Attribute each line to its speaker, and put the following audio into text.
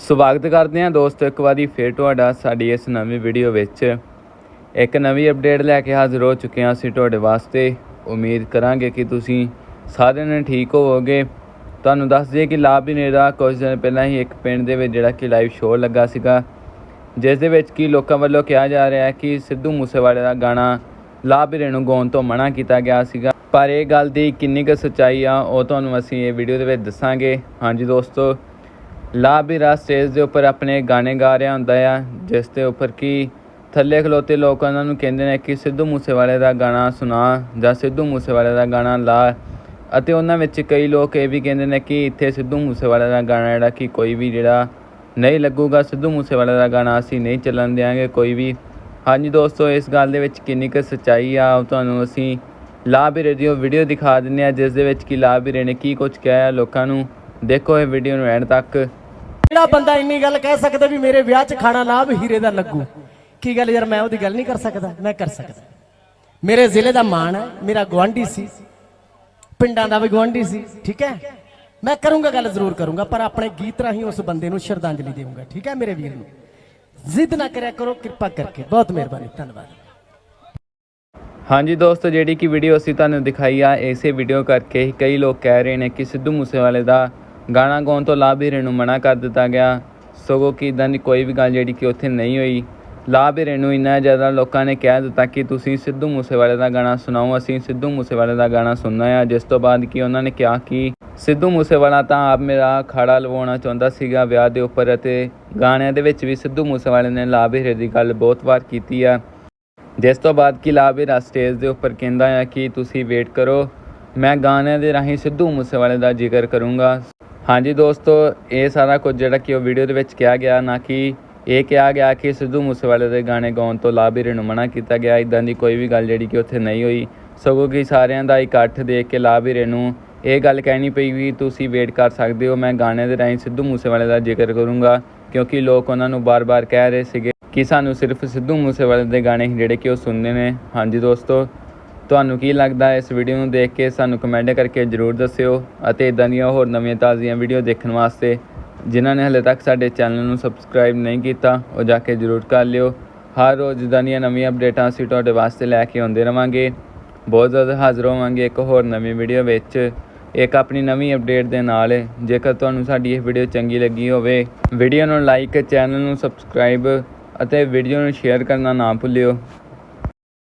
Speaker 1: ਸਵਾਗਤ ਕਰਦੇ ਹਾਂ ਦੋਸਤੋ, ਇੱਕ ਵਾਰੀ ਫੇਰ ਤੁਹਾਡਾ ਸਾਡੀ ਇਸ ਨਵੀਂ ਵੀਡੀਓ ਵਿੱਚ। ਇੱਕ ਨਵੀਂ ਅਪਡੇਟ ਲੈ ਕੇ ਹਾਜ਼ਰ ਹੋ ਚੁੱਕੇ ਹਾਂ ਅਸੀਂ ਤੁਹਾਡੇ ਵਾਸਤੇ। ਉਮੀਦ ਕਰਾਂਗੇ ਕਿ ਤੁਸੀਂ ਸਾਰਿਆਂ ਨੇ ਠੀਕ ਹੋਵੋਗੇ। ਤੁਹਾਨੂੰ ਦੱਸ ਦਈਏ ਕਿ ਲਾਭ ਵੀ ਨੇੜਾ ਕੁਝ ਦਿਨ ਪਹਿਲਾਂ ਹੀ ਇੱਕ ਪਿੰਡ ਦੇ ਵਿੱਚ ਜਿਹੜਾ ਕਿ ਲਾਈਵ ਸ਼ੋਅ ਲੱਗਾ ਸੀਗਾ, ਜਿਸ ਦੇ ਵਿੱਚ ਕੀ ਲੋਕਾਂ ਵੱਲੋਂ ਕਿਹਾ ਜਾ ਰਿਹਾ ਹੈ ਕਿ ਸਿੱਧੂ ਮੂਸੇਵਾਲੇ ਦਾ ਗਾਣਾ ਲਾਭ ਵੀਰੇ ਨੂੰ ਗਾਉਣ ਤੋਂ ਮਨਾ ਕੀਤਾ ਗਿਆ ਸੀਗਾ। ਪਰ ਇਹ ਗੱਲ ਦੀ ਕਿੰਨੀ ਕੁ ਸੱਚਾਈ ਆ, ਉਹ ਤੁਹਾਨੂੰ ਅਸੀਂ ਇਹ ਵੀਡੀਓ ਦੇ ਵਿੱਚ ਦੱਸਾਂਗੇ। ਹਾਂਜੀ ਦੋਸਤੋ ਲਾਭ ਵੀਰਾ ਸਟੇਜ ਦੇ ਉੱਪਰ ਆਪਣੇ ਗਾਣੇ ਗਾ ਰਿਹਾ ਹੁੰਦਾ ਆ, ਜਿਸ ਦੇ ਉੱਪਰ ਕੀ ਥੱਲੇ ਖਲੋਤੇ ਲੋਕ ਉਹਨਾਂ ਨੂੰ ਕਹਿੰਦੇ ਨੇ ਕਿ ਸਿੱਧੂ ਮੂਸੇਵਾਲੇ ਦਾ ਗਾਣਾ ਸੁਣਾ ਜਾਂ ਸਿੱਧੂ ਮੂਸੇਵਾਲੇ ਦਾ ਗਾਣਾ ਲਾ। ਅਤੇ ਉਹਨਾਂ ਵਿੱਚ ਕਈ ਲੋਕ ਇਹ ਵੀ ਕਹਿੰਦੇ ਨੇ ਕਿ ਇੱਥੇ ਸਿੱਧੂ ਮੂਸੇਵਾਲੇ ਦਾ ਗਾਣਾ ਜਿਹੜਾ ਕਿ ਕੋਈ ਵੀ ਜਿਹੜਾ ਨਹੀਂ ਲੱਗੂਗਾ, ਸਿੱਧੂ ਮੂਸੇਵਾਲੇ ਦਾ ਗਾਣਾ ਅਸੀਂ ਨਹੀਂ ਚੱਲਣ ਦਿਆਂਗੇ, ਕੋਈ ਵੀ। ਹਾਂਜੀ ਦੋਸਤੋ, ਇਸ ਗੱਲ ਦੇ ਵਿੱਚ ਕਿੰਨੀ ਕੁ ਸੱਚਾਈ ਆ ਤੁਹਾਨੂੰ ਅਸੀਂ ਲਾਭ ਵੀਰੇ ਦੀ ਉਹ ਵੀਡੀਓ ਦਿਖਾ ਦਿੰਦੇ ਆ ਜਿਸ ਦੇ ਵਿੱਚ ਕਿ ਲਾਭ ਵੀਰੇ ਨੇ, ਕੀ ਕੁਝ ਕਿਹਾ ਹੈ ਲੋਕਾਂ ਨੂੰ। ਦੇਖੋ ਇਹ ਵੀਡੀਓ ਨੂੰ ਐਂਡ ਤੱਕ।
Speaker 2: ਜਿਹੜਾ ਬੰਦਾ ਇੰਨੀ ਗੱਲ ਕਹਿ ਸਕਦਾ ਵੀ ਮੇਰੇ ਵਿਆਹ 'ਚ ਖਾਣਾ ਲਾਭ ਹੀਰੇ ਦਾ ਲੱਗੂ? ਕੀ ਗੱਲ ਯਾਰ, ਮੈਂ ਉਹਦੀ ਗੱਲ ਨਹੀਂ ਕਰ ਸਕਦਾ? ਮੈਂ ਕਰ ਸਕਦਾ। ਮੇਰੇ ਜ਼ਿਲ੍ਹੇ ਦਾ ਮਾਣ ਹੈ, ਮੇਰਾ ਗਵਾਂਢੀ ਸੀ। ਪਿੰਡਾਂ ਦਾ ਵੀ ਗਵਾਂਢੀ ਸੀ, ਠੀਕ ਹੈ? ਮੈਂ ਕਰੂੰਗਾ ਗੱਲ, ਜ਼ਰੂਰ ਕਰੂੰਗਾ, ਪਰ ਆਪਣੇ ਗੀਤ ਰਾਹੀਂ ਉਸ ਬੰਦੇ ਨੂੰ ਸ਼ਰਧਾਂਜਲੀ ਦੇਵਾਂਗਾ ਠੀਕ ਹੈ ਮੇਰੇ ਵੀਰ ਨੂੰ? ਜ਼ਿੱਦ ਨਾ ਕਰਿਆ ਕਰੋ, ਕਿਰਪਾ ਕਰਕੇ। ਬਹੁਤ ਮਿਹਰਬਾਨੀ, ਧੰਨਵਾਦ।
Speaker 1: ਹਾਂਜੀ ਦੋਸਤੋ, ਜਿਹੜੀ ਕਿ ਵੀਡੀਓ ਅਸੀਂ ਤੁਹਾਨੂੰ ਦਿਖਾਈ ਆ, ਇਸੇ ਵੀਡੀਓ ਕਰਕੇ ਕਈ ਲੋਕ ਕਹਿ ਰਹੇ ਨੇ ਕਿ ਸਿੱਧੂ ਮੂਸੇਵਾਲੇ ਦਾ ਗਾਣਾ ਗਾਉਣ ਤੋਂ ਲਾਭ ਵੀਰੇ ਨੂੰ ਮਨਾ ਕਰ ਦਿੱਤਾ ਗਿਆ। ਸਗੋਂ ਕਿ ਇਦਾਂ ਦੀ ਕੋਈ ਵੀ ਗੱਲ ਜਿਹੜੀ ਕਿ ਉੱਥੇ ਨਹੀਂ ਹੋਈ। ਲਾਭ ਵੀਰੇ ਨੂੰ ਇੰਨਾ ਜ਼ਿਆਦਾ ਲੋਕਾਂ ਨੇ ਕਹਿ ਦਿੱਤਾ ਕਿ ਤੁਸੀਂ ਸਿੱਧੂ ਮੂਸੇਵਾਲੇ ਦਾ ਗਾਣਾ ਸੁਣਾਓ, ਅਸੀਂ ਸਿੱਧੂ ਮੂਸੇਵਾਲੇ ਦਾ ਗਾਣਾ ਸੁਣਨਾ ਆ। ਜਿਸ ਤੋਂ ਬਾਅਦ ਕਿ ਉਹਨਾਂ ਨੇ ਕਿਹਾ ਕਿ ਸਿੱਧੂ ਮੂਸੇਵਾਲਾ ਤਾਂ ਆਪ ਮੇਰਾ ਖਾੜਾ ਲਵਾਉਣਾ ਚਾਹੁੰਦਾ ਸੀਗਾ ਵਿਆਹ ਦੇ ਉੱਪਰ ਅਤੇ ਗਾਣਿਆਂ ਦੇ ਵਿੱਚ ਵੀ ਸਿੱਧੂ ਮੂਸੇਵਾਲੇ ਨੇ ਲਾਭ ਵੀਰੇ ਦੀ ਗੱਲ ਬਹੁਤ ਵਾਰ ਕੀਤੀ ਆ। ਜਿਸ ਤੋਂ ਬਾਅਦ ਕਿ ਲਾਬੇਰਾ ਸਟੇਜ ਦੇ ਉੱਪਰ ਕਹਿੰਦਾ ਆ ਕਿ ਤੁਸੀਂ ਵੇਟ ਕਰੋ, ਮੈਂ ਗਾਣਿਆਂ ਦੇ ਰਾਹੀਂ ਸਿੱਧੂ ਮੂਸੇਵਾਲੇ ਦਾ ਜ਼ਿਕਰ ਕਰੂੰਗਾ। ਹਾਂਜੀ ਦੋਸਤੋ, ਇਹ ਸਾਰਾ ਕੁਝ ਜਿਹੜਾ ਕਿ ਉਹ ਵੀਡੀਓ ਦੇ ਵਿੱਚ ਕਿਹਾ ਗਿਆ, ਨਾ ਕਿ ਇਹ ਕਿਹਾ ਗਿਆ ਕਿ ਸਿੱਧੂ ਮੂਸੇਵਾਲੇ ਦੇ ਗਾਣੇ ਗਾਉਣ ਤੋਂ ਲਾਬੇਰੇ ਨੂੰ ਮਨਾ ਕੀਤਾ ਗਿਆ ਇਦਾਂ ਦੀ ਕੋਈ ਵੀ ਗੱਲ ਜਿਹੜੀ ਕਿ ਉੱਥੇ ਨਹੀਂ ਹੋਈ। ਸਗੋਂ ਕਿ ਸਾਰਿਆਂ ਦਾ ਇਕੱਠ ਦੇਖ ਕੇ ਲਾਬੇਰੇ ਨੂੰ ਇਹ ਗੱਲ ਕਹਿਣੀ ਪਈ ਵੀ ਤੁਸੀਂ ਵੇਟ ਕਰ ਸਕਦੇ ਹੋ, ਮੈਂ ਗਾਣੇ ਦੇ ਰਾਹੀਂ ਸਿੱਧੂ ਮੂਸੇਵਾਲੇ ਦਾ ਜ਼ਿਕਰ ਕਰੂੰਗਾ, ਕਿਉਂਕਿ ਲੋਕ ਉਹਨਾਂ ਨੂੰ ਬਾਰ-ਬਾਰ ਕਹਿ ਰਹੇ ਸੀਗੇ ਕਿ ਸਾਨੂੰ ਸਿਰਫ ਸਿੱਧੂ ਮੂਸੇਵਾਲੇ ਦੇ ਗਾਣੇ ਹੀ ਜਿਹੜੇ ਕਿ ਉਹ ਸੁਣਦੇ ਨੇ। ਹਾਂਜੀ ਦੋਸਤੋ ਤੁਹਾਨੂੰ ਕੀ ਲੱਗਦਾ ਹੈ? ਇਸ ਵੀਡੀਓ ਨੂੰ ਦੇਖ ਕੇ ਸਾਨੂੰ ਕਮੈਂਟ ਕਰਕੇ ਜਰੂਰ ਦੱਸਿਓ ਅਤੇ ਇਦਾਂ ਦੀਆਂ ਹੋਰ ਨਵੀਆਂ ਤਾਜ਼ੀਆਂ ਵੀਡੀਓ ਦੇਖਣ ਵਾਸਤੇ, ਜਿਨ੍ਹਾਂ ਨੇ ਹਲੇ ਤੱਕ ਸਾਡੇ ਚੈਨਲ ਨੂੰ ਸਬਸਕ੍ਰਾਈਬ ਨਹੀਂ ਕੀਤਾ, ਉਹ ਜਾ ਕੇ ਜਰੂਰ ਕਰ ਲਿਓ। ਹਰ ਰੋਜ਼ ਇਦਾਂ ਦੀਆਂ ਨਵੀਆਂ ਅਪਡੇਟਾਂ ਅਸੀਂ ਤੁਹਾਡੇ ਵਾਸਤੇ ਲੈ ਕੇ ਆਉਂਦੇ ਰਵਾਂਗੇ। ਬਹੁਤ ਜ਼ਿਆਦਾ ਹਾਜ਼ਰ ਹੋਵਾਂਗੇ ਇੱਕ ਹੋਰ ਨਵੀਂ ਵੀਡੀਓ ਵਿੱਚ। ਇੱਕ ਆਪਣੀ ਨਵੀਂ ਅਪਡੇਟ ਦੇ ਨਾਲ, ਜੇਕਰ ਤੁਹਾਨੂੰ ਸਾਡੀ ਇਹ ਵੀਡੀਓ ਚੰਗੀ ਲੱਗੀ ਹੋਵੇ ਵੀਡੀਓ ਨੂੰ ਲਾਈਕ ਚੈਨਲ ਨੂੰ ਸਬਸਕ੍ਰਾਈਬ ਅਤੇ ਵੀਡੀਓ ਨੂੰ ਸ਼ੇਅਰ ਕਰਨਾ ਨਾ ਭੁੱਲਿਓ।